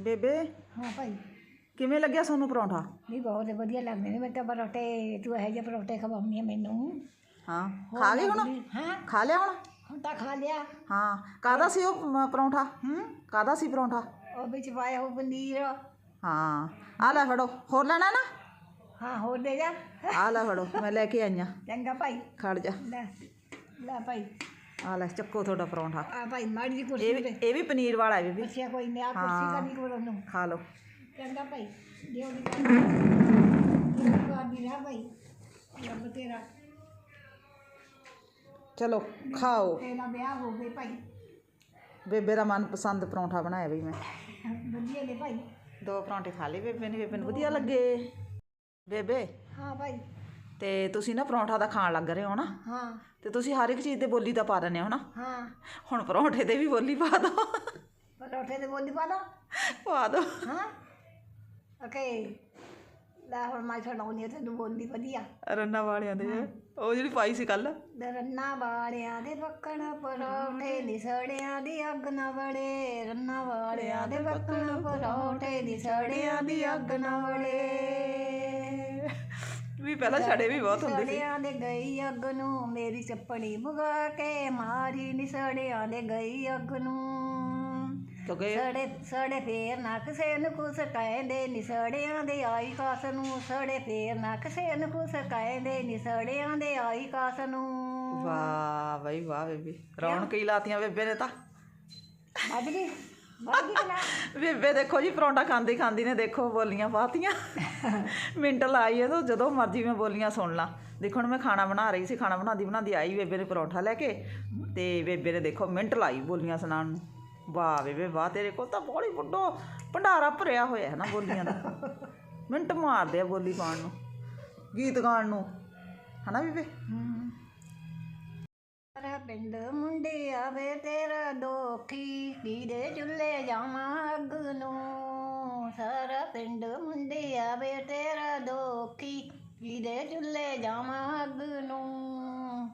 ਬੇਬੇ ਹਾਂ ਭਾਈ। ਕਿਵੇਂ ਲੱਗਿਆ ਤੁਹਾਨੂੰ ਪਰੌਂਠਾ? ਨਹੀਂ ਬਹੁਤ ਵਧੀਆ ਲੱਗਦੇ ਨੇ। ਮੈਂ ਤਾਂ ਪਰੌਠੇ ਤੂੰ ਇਹੋ ਜਿਹੇ ਪਰੌਠੇ ਖਵਾਉਣੀ ਆ ਮੈਨੂੰ। ਹਾਂ ਖਾ ਲਈ ਹੁਣ? ਹਾਂ। ਖਾ ਲਿਆ ਹੁਣ? ਹੁਣ ਤਾਂ ਖਾ ਲਿਆ। ਹਾਂ ਕਾਦਾ ਸੀ ਉਹ ਮ, ਪਰੌਂਠਾ? ਹੂੰ? ਕਾਦਾ ਸੀ ਪਰੌਂਠਾ? ਉਹ ਵਿੱਚ ਪਾਇਆ ਉਹ ਪਨੀਰ। ਹਾਂ ਆ ਲੈ ਫੜੋ। ਹੋਰ ਲੈਣਾ ਨਾ? ਹਾਂ ਹੋਰ ਦੇ ਜਾ। ਆ ਲੈ ਫੜੋ ਮੈਂ ਲੈ ਕੇ ਆਈਆਂ ਚੰਗਾ ਭਾਈ। ਖੜ ਜਾ। ਲੈ ਲੈ ਭਾਈ। ਆ ਲੈ ਚੱਕੋ ਤੁਹਾਡਾ ਪਰੌਂਠਾ ਆ ਭਾਈ ਮਾੜੀ ਜੀ ਇਹ ਕੁਰਸੀ ਵੀ ਤੇ ਇਹ ਵੀ ਪਨੀਰ ਵਾਲਾ ਹੈ ਬੀਬੀ ਅੱਛਾ ਕੋਈ ਨਹੀਂ ਆ ਕੁਰਸੀ ਕਰਨੀ ਕੋਲ ਉਹਨੂੰ ਖਾ ਲਓ ਚੰਗਾ ਭਾਈ ਦਿਓ ਦੀ ਬਾਦੀ ਰਿਹਾ ਭਾਈ ਰੱਬ ਤੇਰਾ ਚਲੋ ਖਾਓ ਤੇਰਾ ਵਿਆਹ ਹੋ ਗਏ ਭਾਈ ਬੇਬੇ ਦਾ ਮਨਪਸੰਦ ਪਰੌਂਠਾ ਬਣਾਇਆ ਬਈ ਮੈਂ ਵਧੀਆ ਨੇ ਭਾਈ ਦੋ ਪਰੌਂਠੇ ਖਾ ਲਏ ਬੇਬੇ ਨੇ ਬੇਬੇ ਨੂੰ ਵਧੀਆ ਲੱਗੇ ਬੇਬੇ ਹਾਂ ਭਾਈ ਤੇ ਤੁਸੀਂ ਨਾ ਪਰੌਂਠਾ ਦਾ ਖਾਣ ਲੱਗ ਰਹੇ ਹੋ ਨਾ? ਹਾਂ। ਤੇ ਤੁਸੀਂ ਹਰ ਇੱਕ ਚੀਜ਼ ਤੇ ਬੋਲੀ ਤਾਂ ਪਾ ਦਿੰਦੇ ਹੋ ਨਾ? ਹਾਂ। ਹੁਣ ਪਰੌਂਠੇ ਤੇ ਵੀ ਬੋਲੀ ਪਾ ਦੋ। ਪਰੌਠੇ ਤੇ ਬੋਲੀ ਪਾ ਦੋ। ਪਾ ਦੋ। ਹਾਂ। ਓਕੇ ਲੈ ਹੁਣ ਮੈਂ ਛਡਾਉਣੀ ਤੈਨੂੰ ਬੋਲੀ ਵਧੀਆ। ਰੰਨਾ ਵਾਲਿਆਂ ਦੇ। ਉਹ ਜਿਹੜੀ ਪਾਈ ਸੀ ਕੱਲ ਰੰਨਾ ਵਾਲਿਆਂ ਦੇ ਪੱਕਣ ਪਰੌਠੇ ਨਿਸੜਿਆਂ ਦੀ ਅੱਗ ਨਾ ਵੜੇ। ਰੰਨਾ ਵਾਲਿਆਂ ਦੇ ਪੱਕਣ ਪਰੌਠੇ ਨਿਸੜਿਆਂ ਦੀ ਅੱਗ ਨਾ ਵੜੇ। ਵੀ ਪਹਿਲਾਂ ਛੜੇ ਵੀ ਬਹੁਤ ਹੁੰਦੇ ਸੀ। ਸੜਿਆਂ ਦੇ ਗਈ ਅੱਗ ਨੂੰ ਮੇਰੀ ਚੱਪਣੀ ਮੁਗਾ ਕੇ ਮਾਰੀ ਨਿਸੜਿਆਂ ਦੇ ਗਈ ਅੱਗ ਨੂੰ। ਸੜੇ ਸੜੇ ਫੇਰ ਨਾ ਕਿਸੇ ਨੂੰ ਕੁਛ ਕਹਿੰਦੇ ਨਿਸੜਿਆਂ ਦੇ ਆਈ ਕਾਸ ਨੂੰ। ਸੜੇ ਫੇਰ ਨਾ ਕਿਸੇ ਨੂੰ ਕੁਛ ਕਹਿੰਦੇ ਨਿਸੜਿਆਂ ਦੇ ਆਈ ਕਾਸ ਨੂੰ। ਵਾਹ ਬਈ ਵਾਹ ਬੇਬੀ। ਰੌਣਕ ਹੀ ਲਾਤੀਆਂ ਬੇਬੇ ਨੇ ਤਾਂ। ਕਿ ਨਾ ਬੇਬੇ ਦੇਖੋ ਜੀ ਪਰੌਂਠਾ ਖਾਂਦੀ ਖਾਂਦੀ ਨੇ ਦੇਖੋ ਬੋਲੀਆਂ ਪਾਤੀਆਂ ਮਿੰਟ ਲਾਈ ਇਹ ਤਾਂ ਜਦੋਂ ਮਰਜ਼ੀ ਮੈਂ ਬੋਲੀਆਂ ਸੁਣ ਲਾਂ। ਦੇਖੋ ਹੁਣ ਮੈਂ ਖਾਣਾ ਬਣਾ ਰਹੀ ਸੀ ਖਾਣਾ ਬਣਾਉਂਦੀ ਬਣਾਉਂਦੀ ਆਈ ਬੇਬੇ ਨੇ ਪਰੌਂਠਾ ਲੈ ਕੇ ਤੇ ਬੇਬੇ ਨੇ ਦੇਖੋ ਮਿੰਟ ਲਾਈ ਬੋਲੀਆਂ ਸੁਣਾਉਣ ਨੂੰ। ਵਾਹ ਬੇਬੇ ਵਾਹ ਤੇਰੇ ਕੋਲ ਤਾਂ ਬੋਲੀ ਵੱਡੋ ਭੰਡਾਰਾ ਭਰਿਆ ਹੋਇਆ ਹੈ ਨਾ ਬੋਲੀਆਂ ਦਾ। ਮਿੰਟ ਮਾਰਦੇ ਆ ਬੋਲੀ ਪਾਉਣ ਨੂੰ ਗੀਤ ਗਾਉਣ ਨੂੰ। ਹਨਾ ਬੇਬੇ? ਸਾਰਾ ਪਿੰਡ ਮੁੰਡੇ ਆਵੇ, ਤੇਰਾ ਦੋਖੀ ਕੀਦੇ ਚੁੱਲੇ ਜਾਵਾਂ ਅੱਗ। ਨੂੰ ਸਾਰਾ ਪਿੰਡ ਮੁੰਡੇ ਆਵੇ, ਤੇਰਾ ਦੋਖੀ ਕੀਦੇ ਚੁੱਲੇ ਜਾਵਾਂ ਅੱਗ। ਨੂੰ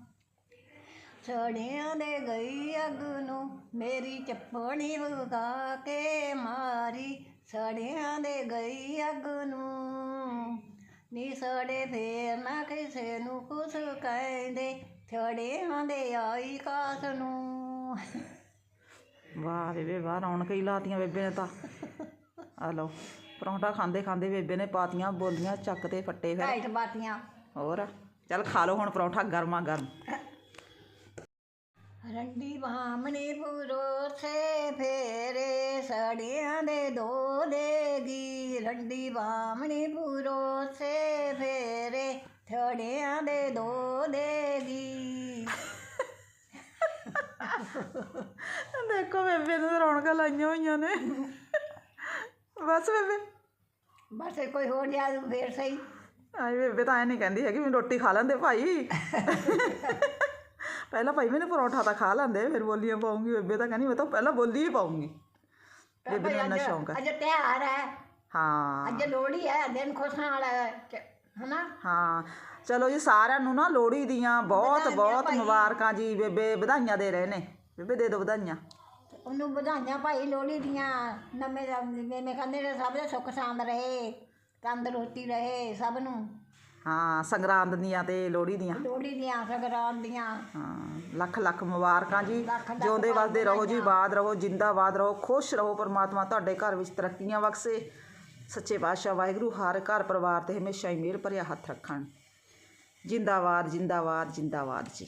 ਸੜਿਆਂ ਦੇ ਗਈ ਅੱਗ ਨੂੰ ਮੇਰੀ ਚੱਪਣੀ ਵਗਾ ਕੇ ਮਾਰੀ। ਸੜਿਆਂ ਦੇ ਗਈ ਅੱਗ। ਨੂੰ ਨੀ ਸੜੇ ਫੇਰ ਨਾ ਕਿਸੇ ਨੂੰ ਕੁਛ ਕਹਿੰਦੇ। ਛੜਿਆਂ ਦੇ ਆਈ ਕਾਸ ਨੂੰ। ਵਾਹ ਬੇਬੇ ਵਾਹ ਰੌਣਕ ਹੀ ਲਾਤੀਆਂ ਬੇਬੇ ਨੇ ਤਾਂ। ਆ ਲਓ ਪਰੌਂਠਾ ਖਾਂਦੇ ਖਾਂਦੇ ਬੇਬੇ ਨੇ ਪਾਤੀਆਂ ਬੋਲੀਆਂ ਚੱਕ ਤੇ ਫੱਟੇ ਫਿਰ। ਢਾਈਟ ਬਾਤੀਆਂ ਹੋਰ ਚੱਲ ਖਾ ਲਓ ਹੁਣ ਪਰੌਂਠਾ ਗਰਮਾ ਗਰਮ। ਰੰਡੀ ਬਾਹਮਣੀ ਪੂਰੋਸੇ ਫੇਰੇ ਸੜਿਆਂ ਦੇ ਦੋ ਦੇਗੀ ਰੰਡੀ ਬਾਹਮਣੀ ਪੂਰੋਸੇ ਫੇਰੇ ਛੜਿਆਂ ਦੇ ਦੋ ਦੇਗੀ ਦੇਖੋ ਬੇਬੇ ਨੇ ਤਾਂ ਰੌਣਕਾਂ ਲਾਈਆਂ ਹੋਈਆਂ ਨੇ। ਬਸ ਬੇਬੇ। ਬਸ ਕੋਈ ਹੋਰ ਜਾ ਫੇਰ ਸਹੀ। ਆਈ ਬੇਬੇ ਤਾਂ ਐ ਨਹੀਂ ਕਹਿੰਦੀ ਹੈਗੀ ਮੈਨੂੰ ਰੋਟੀ ਖਾ ਲੈਂਦੇ ਭਾਈ। ਪਹਿਲਾਂ ਭਾਈ ਮੈਨੂੰ ਪਰੌਂਠਾ ਤਾਂ ਖਾ ਲੈਂਦੇ ਫਿਰ ਬੋਲੀਆਂ ਪਾਉਂਗੀ ਬੇਬੇ ਤਾਂ ਕਹਿੰਦੀ ਮੈਂ ਤਾਂ ਪਹਿਲਾਂ ਬੋਲੀ ਹੀ ਪਾਉਂਗੀ। ਬੇਬੇ ਨੂੰ ਇੰਨਾ ਸ਼ੌਂਕ ਹੈ। ਅੱਜ ਤਿਉਹਾਰ ਹੈ। ਹਾਂ। ਅੱਜ ਲੋਹੜੀ ਹੈ ਦਿਨ ਖੁਸ਼ਾਂ ਵਾਲਾ ਹੈ ਹਨਾ? ਹਾਂ। ਚਲੋ ਜੀ ਸਾਰਿਆਂ ਨੂੰ ਨਾ ਲੋਹੜੀ ਦੀਆਂ ਬਹੁਤ ਬਹੁਤ ਮੁਬਾਰਕਾਂ ਜੀ ਬੇਬੇ ਵਧਾਈਆਂ ਦੇ ਰਹੇ ਨੇ। ਬੇਬੇ ਦੇ ਦਿਓ ਵਧਾਈਆਂ। ਉਹਨੂੰ ਵਧਾਈਆਂ ਭਾਈ ਲੋਹੜੀ ਦੀਆਂ। ਨਵੇਂ ਜਿਵੇਂ ਕਹਿੰਦੇ ਨੇ ਸਭ ਦੇ ਸੁੱਖ ਸਾਂਦ ਰਹੇ ਤੰਦਰੁਸਤੀ ਰਹੇ ਸਭ ਨੂੰ। ਹਾਂ ਸੰਗਰਾਂਦ ਦੀਆਂ ਤੇ ਲੋਹੜੀ ਦੀਆਂ। ਲੋਹੜੀ ਦੀਆਂ ਸੰਗਰਾਂਦ ਦੀਆਂ। ਹਾਂ ਲੱਖ ਲੱਖ ਮੁਬਾਰਕਾਂ ਜੀ। ਜਿਉਂਦੇ ਵਸਦੇ ਰਹੋ ਜੀ ਬਾਦ ਰਹੋ ਜਿੰਦਾਬਾਦ ਰਹੋ ਖੁਸ਼ ਰਹੋ ਪਰਮਾਤਮਾ ਤੁਹਾਡੇ ਘਰ ਵਿੱਚ ਤਰੱਕੀਆਂ ਬਖਸ਼ੇ। ਸੱਚੇ ਪਾਤਸ਼ਾਹ ਵਾਹਿਗੁਰੂ, ਹਰ ਘਰ ਪਰਿਵਾਰ ਤੇ ਹਮੇਸ਼ਾ ਹੀ ਮਿਹਰ ਭਰਿਆ ਹੱਥ ਰੱਖਣ। ਜਿੰਦਾਬਾਦ ਜਿੰਦਾਬਾਦ ਜਿੰਦਾਬਾਦ ਜੀ।